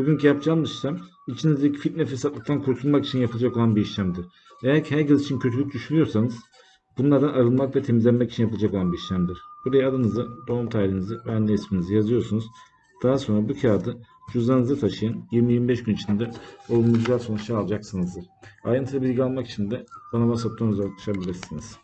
Bugünkü yapacağımız işlem içinizdeki fitne fesatlıktan kurtulmak için yapılacak olan bir işlemdir. Eğer ki herkes için kötülük düşünüyorsanız bunlardan arınmak ve temizlenmek için yapılacak olan bir işlemdir. Buraya adınızı, doğum tarihinizi ve anne isminizi yazıyorsunuz. Daha sonra bu kağıdı cüzdanınıza taşıyın. 20-25 gün içinde olumlu güzel sonuçlar alacaksınızdır. Ayrıntılı bilgi almak için de bana WhatsApp'tan ulaşabilirsiniz.